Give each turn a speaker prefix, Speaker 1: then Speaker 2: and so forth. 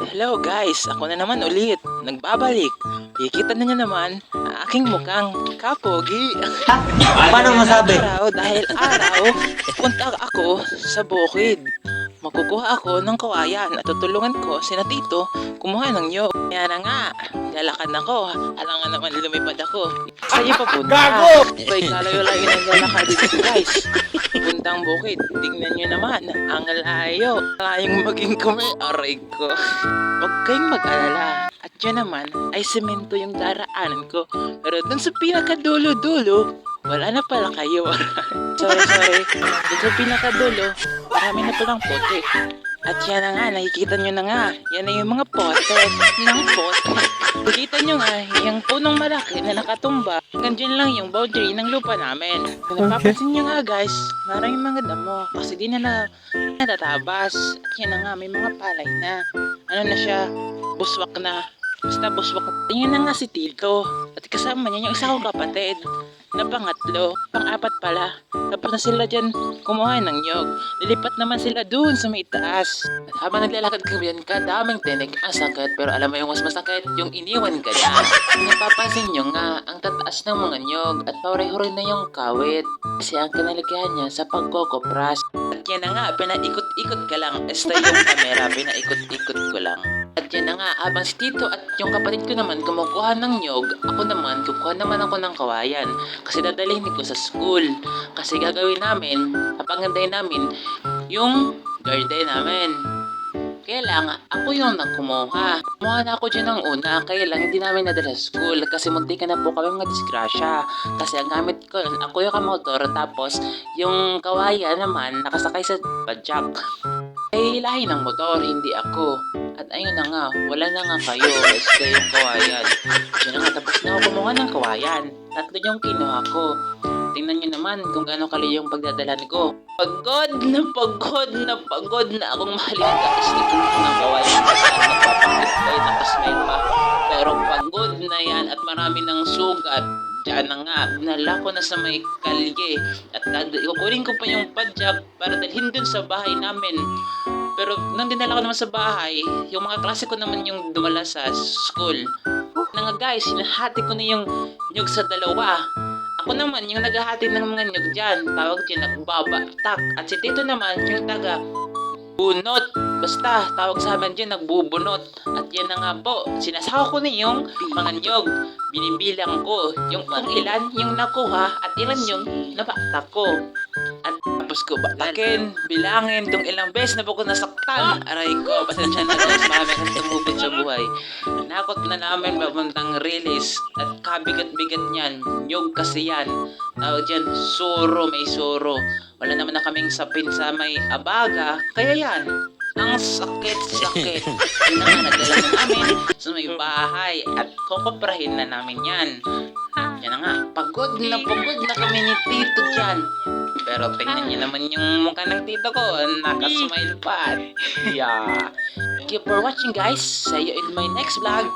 Speaker 1: Hello guys, ako na naman ulit. Nagbabalik. Kikita na niyo naman ang aking mukhang kapogi.
Speaker 2: Paano masabi?
Speaker 1: Araw dahil araw, punta ako sa bukid. Makukuha ako ng kawayan at tutulungan ko si na Tito kumuha ng nyog. Kaya na nga, lalakad ako. Alangan naman lumipad ako. Saan niyo papunta? Gago! Ito'y kalayo-layo ng lalakad dito guys. Puntang bukid. Tingnan niyo naman, ang layo. Layong maging kami, aray ko. Huwag kayong mag-alala. At yan naman ay semento yung daraanan ko. Pero dun sa pinakadulo-dulo, wala na pala kayo. sorry, sorry. Dun sa pinakadulo, marami na palang puti. At yan na nga, nakikita nyo na nga. Yan na yung mga pote ng pote. Nakikita nyo nga, yung punong malaki na nakatumba. Hanggang dyan lang yung boundary ng lupa namin. Kung napapansin nyo nga guys, maraming mga damo. Kasi di na na natatabas. At yan na nga, may mga palay na. Ano na siya, buswak na. Basta buswak na. Tingnan na nga si Tito. At kasama niya yung isa kong kapatid. Na pangatlo, pang-apat pala. Tapos na sila dyan kumuha ng nyog. Lilipat naman sila dun sa may taas. At habang naglalakad kami yan, kadaming tinig ang sakit. Pero alam mo yung mas masakit, yung iniwan ka. Kung napapansin nyo nga, ang tataas ng mga nyog at rin na yung kawit. Kasi ang kinalagyan niya sa pagkokopras. Yan na nga, pinaikot-ikot ka lang. Esta yung camera, pinaikot-ikot ko lang. At yan na nga, habang si Tito at yung kapatid ko naman kumukuha ng nyog, ako naman, kukuha naman ako ng kawayan. Kasi dadalhin ko sa school. Kasi gagawin namin, papanganday namin, yung garden namin. Kaya ako yung nagkumuha. Kumuha na ako dyan ng una, kaya lang hindi namin nadala sa school kasi munti ka na po kami mga disgrasya. Kasi ang gamit ko, ako yung kamotor, tapos yung kawayan naman nakasakay sa padjak. Ay hilahin ng motor, hindi ako. At ayun na nga, wala na nga kayo, basta yung kawayan. Diyan na nga, tapos na ako kumuha ng kawayan. Tatlo yung kinuha ko. Tingnan nyo naman kung gaano kali yung pagdadalan ko. Pagod na pagod na pagod na akong mahalin guys. Nagkuha ng kawayan. Nagpapakit kayo, nakasmile pa. Pero pagod na yan at marami ng sugat. Diyan na nga, dinala ko na sa may kalye. At kukunin ko pa yung padjak para dalhin dun sa bahay namin. Pero nang dinala ko naman sa bahay, yung mga klase ko naman yung dumala sa school. Na nga guys, hinahati ko na yung nyug sa dalawa. Ako naman, yung naghahati ng mga nyug dyan, tawag dyan, nagbabatak. At si Tito naman, yung taga bunot. Basta, tawag sa amin dyan, nagbubunot. At yan na nga po, sinasaka ko na yung mga nyog. Binibilang ko yung kung ilan yung nakuha at ilan yung nabaktak ko. At tapos ko batakin, bilangin kung ilang beses na po ko nasaktan. Aray ko, pasensya na guys, marami kang tumubod sa buhay. Nakot na namin papuntang release at kabigat-bigat niyan. Nyog kasi yan. Tawag dyan, suro, may suro. Wala naman na kaming sapin sa may abaga. Kaya yan, ang sakit-sakit. Yun na nga, nagdala na namin sa may bahay at kukuprahin na namin yan. Yan na nga, pagod na pagod na kami ni Tito dyan. Pero tingnan niyo naman yung mukha ng tito ko, nakasmile pa. Yeah. Thank you for watching guys. See you in my next vlog.